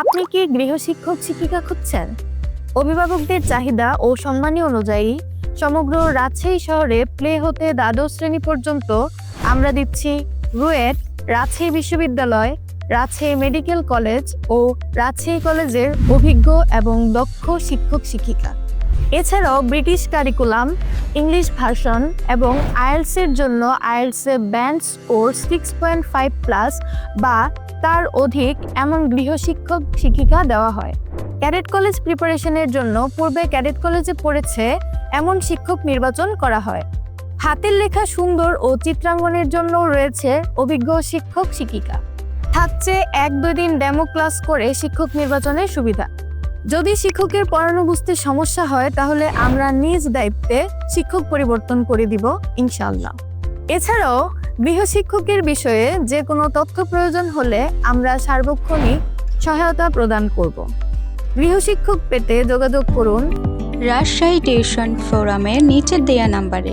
আপনি কি গৃহশিক্ষক, শিক্ষিকা খুঁজছেন? অভিভাবকদের চাহিদা ও সম্মানী অনুযায়ী সমগ্র রাজশাহী শহরে প্লে হতে দ্বাদশ শ্রেণি পর্যন্ত আমরা দিচ্ছি রুয়েট, রাজশাহী বিশ্ববিদ্যালয়, রাজশাহী মেডিকেল কলেজ ও রাজশাহী কলেজের অভিজ্ঞ এবং দক্ষ শিক্ষক, শিক্ষিকা। এছাড়াও ব্রিটিশ কারিকুলাম ইংলিশ ভার্সন এবং আইএলসের জন্য আইএলসে band score six point five plus বা তার অধিক এমন গৃহশিক্ষক শিক্ষিকা দেওয়া হয়। ক্যাডেট কলেজ প্রিপারেশনের জন্য পূর্বে ক্যাডেট কলেজে পড়েছে এমন শিক্ষক নির্বাচন করা হয়। হাতের লেখা সুন্দর ও চিত্রাঙ্গনের জন্য রয়েছে অভিজ্ঞ শিক্ষক শিক্ষিকা। থাকছে এক দুই দিন ডেমো ক্লাস করে শিক্ষক নির্বাচনের সুবিধা। যদি শিক্ষকের পড়ানো বুঝতে সমস্যা হয়, তাহলে আমরা নিজ দায়িত্বে শিক্ষক পরিবর্তন করে দিব ইনশাল্লাহ এছাড়াও, গৃহশিক্ষকের বিষয়ে যে কোনো তথ্য প্রয়োজন হলে আমরা সার্বক্ষণিক সহায়তা প্রদান করব। গৃহশিক্ষক পেতে যোগাযোগ করুন রাজশাহী টিউশন ফোরামের নিচের দেয়া নাম্বারে।